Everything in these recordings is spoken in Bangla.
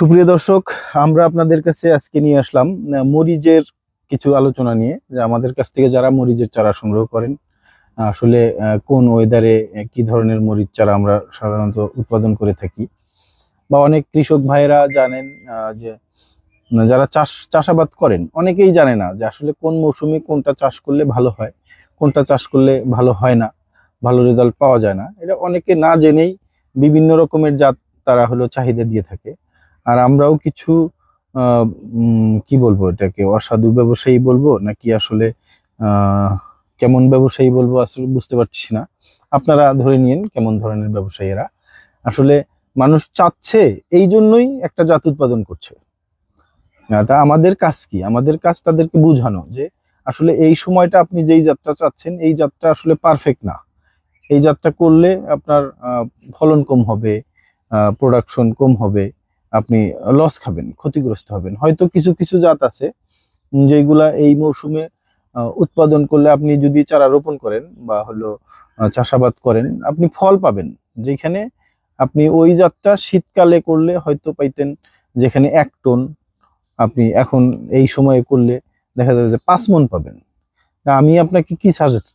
সুপ্রিয় দর্শক, আমরা আপনাদের কাছে আজকে নিয়ে আসলাম মরিচের কিছু আলোচনা নিয়ে। যে আমাদের কাছ থেকে যারা মরিচের চারা সংগ্রহ করেন, আসলে কোন ওয়েদারে কি ধরনের মরিচ চারা আমরা সাধারণত উৎপাদন করে থাকি। বা অনেক কৃষক ভাইরা জানেন যে যারা চাষ, চাষাবাদ করেন, অনেকেই জানে না যে আসলে কোন মৌসুমে কোনটা চাষ করলে ভালো হয়, কোনটা চাষ করলে ভালো হয় না, ভালো রেজাল্ট পাওয়া যায় না। এটা অনেকে না জেনেই বিভিন্ন রকমের জাত তারা হলো চাহিদা দিয়ে থাকে। আর আমরাও কিছু কি বলব এটাকে, অসাধু ব্যবসায়ী বলব নাকি আসলে কেমন ব্যবসায়ী বলব আসলে বুঝতে পারছি না। আপনারা ধরে নিন কেমন ধরনের ব্যবসায়ীরা। আসলে মানুষ চাচ্ছে এই জন্যই একটা জাত উৎপাদন করছে। তা আমাদের কাজ কি? আমাদের কাজ তাদেরকে বোঝানো যে আসলে এই সময়টা আপনি যেই যাত্রা চাচ্ছেন, এই যাত্রা আসলে পারফেক্ট না। এই যাত্রা করলে আপনার ফলন কম হবে প্রোডাকশন কম হবে। আপনি লস খাবেন, ক্ষতিগ্রস্ত হবেন। হয়তো কিছু কিছু জাত আছে যেগুলা এই মৌসুমে উৎপাদন করলে আপনি যদি চারা রোপণ করেন বা হলো চাষাবাদ করেন, আপনি ফল পাবেন। যেখানে আপনি ওই জাতটা শীতকালে করলে হয়তো পাইতেন যেখানে এক টন, আপনি এখন এই সময়ে করলে দেখা যাবে যে পাঁচ মন পাবেন। আমি আপনাকে কি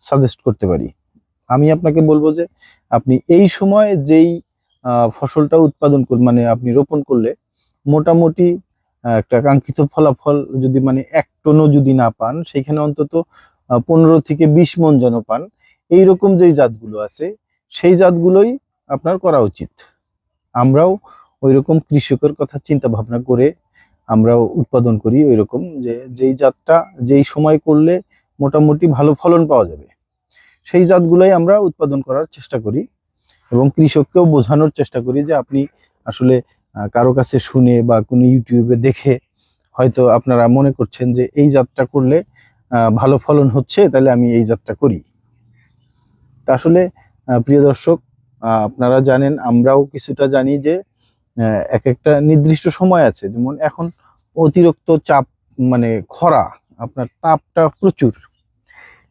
সাজেস্ট করতে পারি? আমি আপনাকে বলব যে, আপনি এই সময় যেই ফসলটা উৎপাদন মানে আপনি রোপণ করলে মোটামুটি একটা কাঙ্ক্ষিত ফলাফল যদি মানে এক টনও যদি না পান সেখানে অন্তত পনেরো থেকে বিশ মন যেন পান, এইরকম যেই জাতগুলো আছে, সেই জাতগুলোই আপনার করা উচিত। আমরাও ওই রকম কৃষকের কথা চিন্তা ভাবনা করে আমরাও উৎপাদন করি ওই রকম যে, যেই জাতটা যেই সময় করলে মোটামুটি ভালো ফলন পাওয়া যাবে। সেই জাতগুলোই আমরা উৎপাদন করার চেষ্টা করি। এবং কৃষককেও বোঝানোর চেষ্টা করি যে আপনি আসলে কারও কাছে শুনে বা কোনো ইউটিউবে দেখে হয়তো আপনারা মনে করছেন যে এই জাতটা করলে ভালো ফলন হচ্ছে, তাহলে আমি এই জাতটা করি। তা আসলে প্রিয় দর্শক আপনারা জানেন, আমরাও কিছুটা জানি যে এক একটা নির্দিষ্ট সময় আছে। যেমন এখন অতিরিক্ত চাপ মানে খরা, আপনার তাপটা প্রচুর।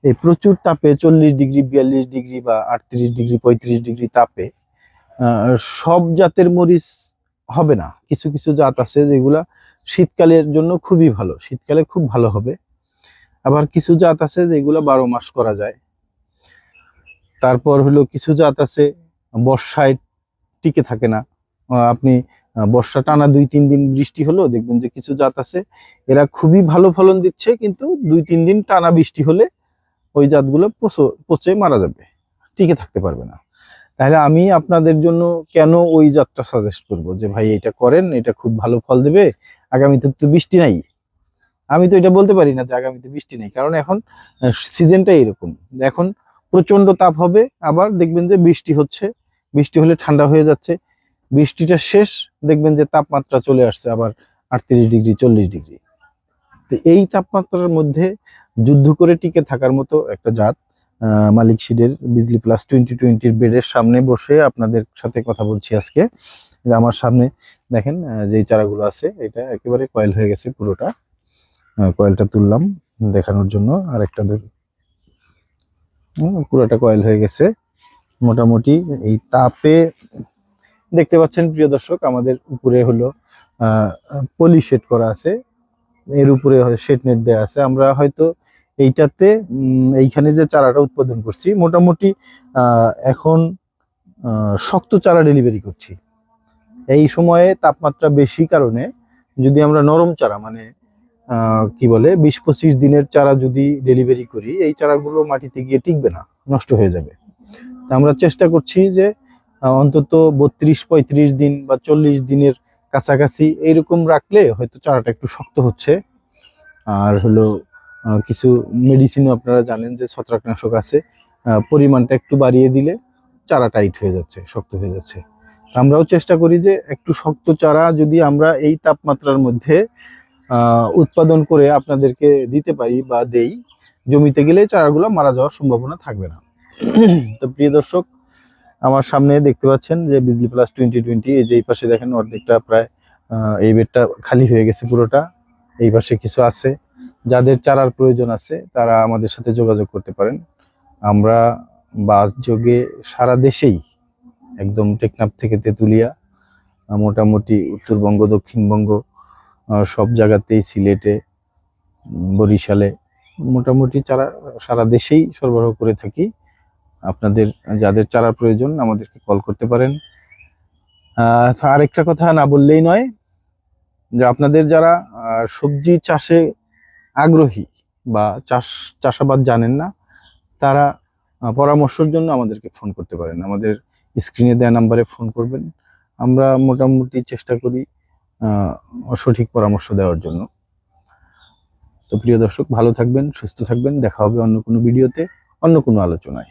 এই প্রচুর তাপে চল্লিশ ডিগ্রি, বিয়াল্লিশ ডিগ্রি বা আটত্রিশ ডিগ্রি, পঁয়ত্রিশ ডিগ্রি তাপে সব জাতের মরিচ হবে না। কিছু কিছু জাত আছে যেগুলা শীতকালের জন্য খুবই ভালো, শীতকালে খুব ভালো হবে। আবার কিছু জাত আছে যেগুলা বারো মাস করা যায়। তারপর হলো কিছু জাত আছে বর্ষায় টিকে থাকে না। আপনি বর্ষা টানা দুই, তিন দিন বৃষ্টি হলো, দেখবেন যে কিছু জাত আছে, এরা খুবই ভালো ফলন দিচ্ছে, কিন্তু দুই, তিন দিন টানা বৃষ্টি হলে ওই জাতগুলো পচো- মারা যাবে, টিকে থাকতে পারবে না। তাহলে আমি আপনাদের জন্য কেন ওই জাতটা সাজেস্ট করব? যে ভাই এটা করেন, এটা খুব ভালো ফল দেবে, আগামীতে তো বৃষ্টি নাই। আমি তো এটা বলতে পারি না যে আগামীতে বৃষ্টি নেই, কারণ এখন সিজনটা এরকম। এখন প্রচণ্ড তাপ হবে, আবার দেখবেন যে বৃষ্টি হচ্ছে, বৃষ্টি হলে ঠান্ডা হয়ে যাচ্ছে। বৃষ্টিটা শেষ, দেখবেন যে তাপমাত্রা চলে আসছে, আবার আটত্রিশ ডিগ্রি, চল্লিশ ডিগ্রি। তো এই তাপমাত্রার মধ্যে যুদ্ধ করে টিকে থাকার মতো একটা জাত মালিক শিডের বিজলি প্লাস টোয়েন্টি টোয়েন্টির বেডের সামনে বসে আপনাদের সাথে কথা বলছি আজকে। যে আমার সামনে দেখেন যেই চারাগুলো আছে, এটা একেবারে কয়েল হয়ে গেছে পুরোটা। কয়েলটা তুললাম দেখানোর জন্য। আর একটা পুরোটা কয়েল হয়ে গেছে। মোটামুটি এই তাপে দেখতে পাচ্ছেন, প্রিয় দর্শক, আমাদের উপরে হলো পলি শেড করা আছে। এর উপরে শেড নেট দেওয়া আছে। আমরা হয়তো এইটাতে এইখানে যে চারাটা উৎপাদন করছি, মোটামুটি এখন শক্ত চারা ডেলিভারি করছি। এই সময়ে তাপমাত্রা বেশি কারণে যদি আমরা নরম চারা মানে কি বলে, বিশ পঁচিশ দিনের চারা যদি ডেলিভারি করি, এই চারাগুলো মাটিতে গিয়ে টিকবে না, নষ্ট হয়ে যাবে। আমরা চেষ্টা করছি যে অন্তত বত্রিশ পঁয়ত্রিশ দিন বা চল্লিশ দিনের কাছাকাছি এইরকম রাখলে হয়তো চারাটা একটু শক্ত হচ্ছে। আর হলো কিছু মেডিসিনও আপনারা জানেন যে ছত্রাকনাশক আছে পরিমাণটা একটু বাড়িয়ে দিলে চারা টাইট হয়ে যাচ্ছে, শক্ত হয়ে যাচ্ছে। আমরাও চেষ্টা করি যে একটু শক্ত চারা যদি আমরা এই তাপমাত্রার মধ্যে উৎপাদন করে আপনাদেরকে দিতে পারি বা দেই, জমিতে গেলে চারাগুলো মারা যাওয়ার সম্ভাবনা থাকবে না। তো প্রিয় দর্শক আমার সামনে দেখতে পাচ্ছেন যে বিজলি প্লাস টোয়েন্টি টোয়েন্টি এই যে এই পাশে দেখেন অর্ধেকটা প্রায় এই বেডটা খালি হয়ে গেছে পুরোটা। এই পাশে কিছু আছে। যাদের চারার প্রয়োজন আছে, তারা আমাদের সাথে যোগাযোগ করতে পারেন। আমরা বাস যোগে সারা দেশেই একদম টেকনাফ থেকে তেঁতুলিয়া, মোটামুটি উত্তরবঙ্গ, দক্ষিণবঙ্গ সব জায়গাতেই সিলেটে বরিশালে, মোটামুটি চারা সারা দেশেই সরবরাহ করে থাকি। আপনাদের, যাদের চারা প্রয়োজন আমাদেরকে কল করতে পারেন। আরেকটা কথা না বললেই নয়, যে আপনাদের যারা সবজি চাষে আগ্রহী বা চাষ, চাষাবাদ জানেন না, তারা পরামর্শের জন্য আমাদেরকে ফোন করতে পারেন। আমাদের স্ক্রিনে দেওয়া নাম্বারে ফোন করবেন। আমরা মোটামুটি চেষ্টা করি সঠিক পরামর্শ দেওয়ার জন্য। তো প্রিয় দর্শক, ভালো থাকবেন, সুস্থ থাকবেন। দেখা হবে অন্য কোনো ভিডিওতে অন্য কোনো আলোচনায়।